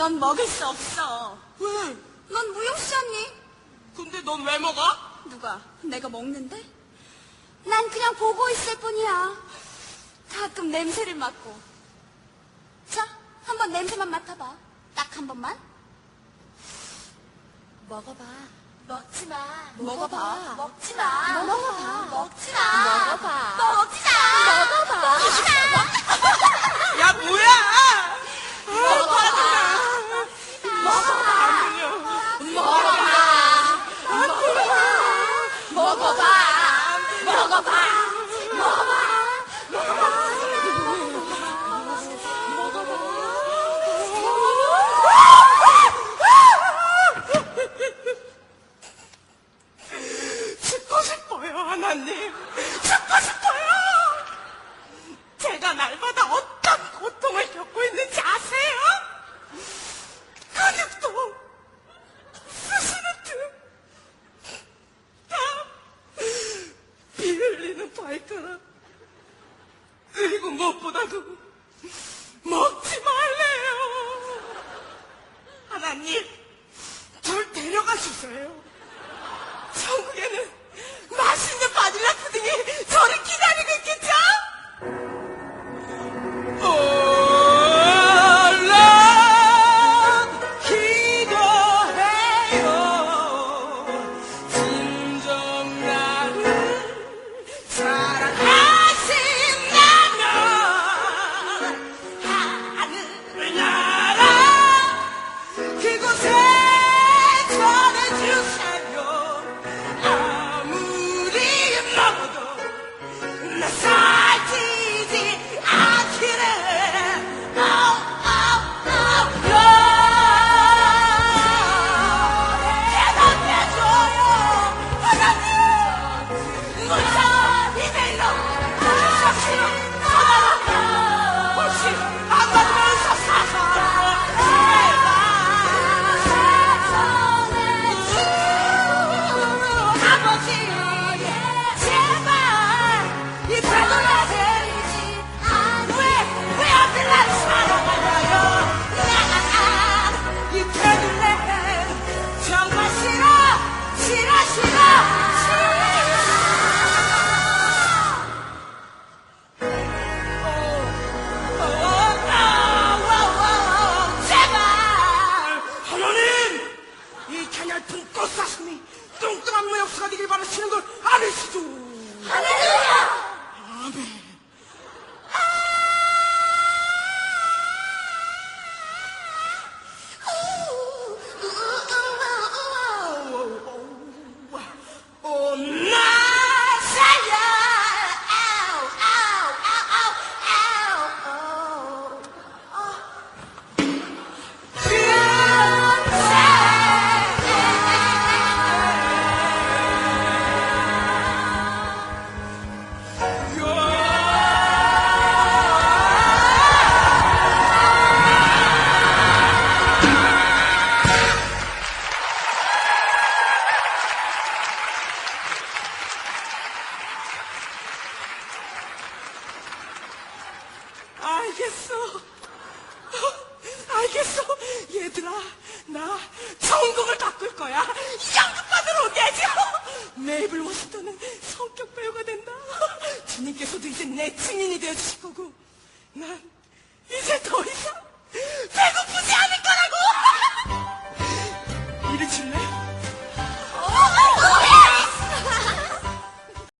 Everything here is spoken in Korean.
넌 먹을 수 없어. 왜? 넌 무용수잖니? 근데 넌 왜 먹어? 누가? 내가 먹는데? 난 그냥 보고 있을 뿐이야. 가끔 냄새를 맡고. 자, 한번 냄새만 맡아봐. 딱 한 번만. 먹어봐. 먹지 마. 먹어봐. 먹지 마. 먹어봐. 먹지 마. 먹어봐. 먹지 마. 먹어봐. 먹지 마. 하나님. 죽고 싶어요! 제가 날마다 어떤 고통을 겪고 있는지 아세요? 근육도, 스스로도, 다, 피 흘리는 발가락. 그리고 무엇보다도, 이 가냘픈 꽃사슴이 뚱뚱한 무역수가 되길 바라시는 걸 아니시죠? 할렐루야! 아멘. 알겠어. 알겠어. 얘들아, 나 천국을 바꿀 거야. 양육받으러 오게죠. 메이블 워싱턴은 성격 배우가 된다. 주님께서도 이제 내 증인이 되어주실 거고, 난